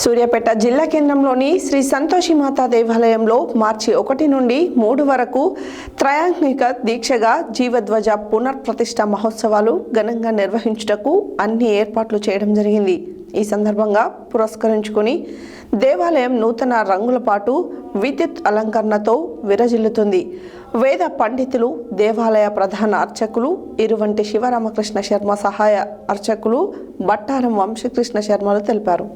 సూర్యాపేట జిల్లా కేంద్రంలోని శ్రీ సంతోషి మాతా దేవాలయంలో మార్చి ఒకటి నుండి మూడు వరకు త్రయాత్మిక దీక్షగా జీవధ్వజ పునర్ప్రతిష్ట మహోత్సవాలు ఘనంగా నిర్వహించుటకు అన్ని ఏర్పాట్లు చేయడం జరిగింది. ఈ సందర్భంగా పురస్కరించుకుని దేవాలయం నూతన రంగుల పాటు విద్యుత్ అలంకరణతో విరజిల్లుతుంది. వేద పండితులు దేవాలయ ప్రధాన అర్చకులు ఇరువంటి శివరామకృష్ణ శర్మ సహాయ అర్చకులు బట్టారం వంశకృష్ణ శర్మలు తెలిపారు.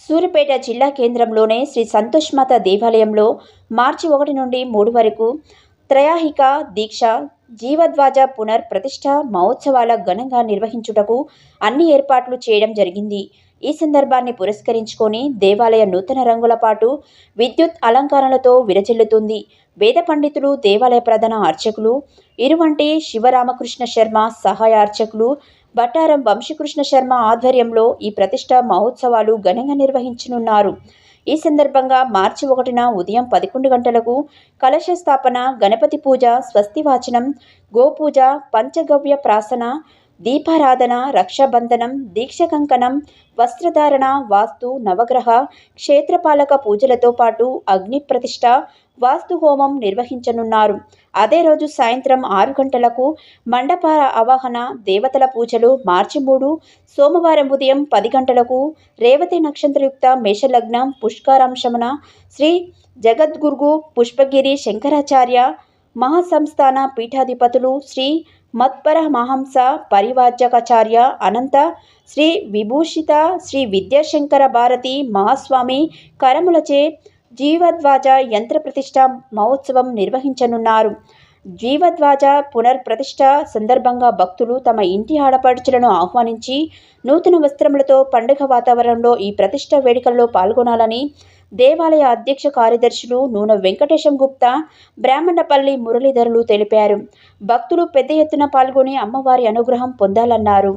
సూర్యపేట జిల్లా కేంద్రంలోనే శ్రీ సంతోష్మాత దేవాలయంలో మార్చి ఒకటి నుండి మూడు వరకు త్రయాహిక దీక్ష జీవధ్వజ పునర్ ప్రతిష్ట మహోత్సవాల ఘనంగా నిర్వహించుటకు అన్ని ఏర్పాట్లు చేయడం జరిగింది. ఈ సందర్భాన్ని పురస్కరించుకొని దేవాలయ నూతన రంగుల పాటు విద్యుత్ అలంకరణలతో విరజిల్లుతుంది. వేద పండితులు దేవాలయ ప్రధాన అర్చకులు ఇరువంటి శివరామకృష్ణ శర్మ సహాయ అర్చకులు బట్టారం వంశీకృష్ణ శర్మ ఆధ్వర్యంలో ఈ ప్రతిష్ట మహోత్సవాలు ఘనంగా నిర్వహించనున్నారు. ఈ సందర్భంగా మార్చి ఒకటిన ఉదయం పదకొండు గంటలకు కలశ స్థాపన గణపతి పూజ స్వస్తివాచనం గోపూజ పంచగవ్య ప్రాసన దీపారాధన రక్షాబంధనం దీక్ష కంకణం వస్త్రధారణ వాస్తు నవగ్రహ క్షేత్రపాలక పూజలతో పాటు అగ్ని ప్రతిష్ట వాస్తు హోమం నిర్వహించనున్నారు. అదే రోజు సాయంత్రం ఆరు గంటలకు మండప అవాహన దేవతల పూజలు మార్చి మూడు సోమవారం ఉదయం పది గంటలకు రేవతి నక్షత్రయుక్త మేషలగ్నం పుష్కరాంశమన శ్రీ జగద్గురుగు పుష్పగిరి శంకరాచార్య మహాసంస్థాన పీఠాధిపతులు శ్రీ మత్పర పరివాచకాచార్య అనంత శ్రీ విభూషిత శ్రీ విద్యాశంకర భారతి మహాస్వామి కరములచే జీవధ్వాజ యంత్ర ప్రతిష్ట మహోత్సవం నిర్వహించనున్నారు. జీవధ్వజ పునర్ప్రతిష్ట సందర్భంగా భక్తులు తమ ఇంటి ఆడపడుచులను ఆహ్వానించి నూతన వస్త్రములతో పండుగ వాతావరణంలో ఈ ప్రతిష్ట వేడుకల్లో పాల్గొనాలని దేవాలయ అధ్యక్ష కార్యదర్శులు నూన వెంకటేశం గుప్తా బ్రాహ్మణపల్లి మురళీధరులు తెలిపారు. భక్తులు పెద్ద ఎత్తున పాల్గొని అమ్మవారి అనుగ్రహం పొందాలన్నారు.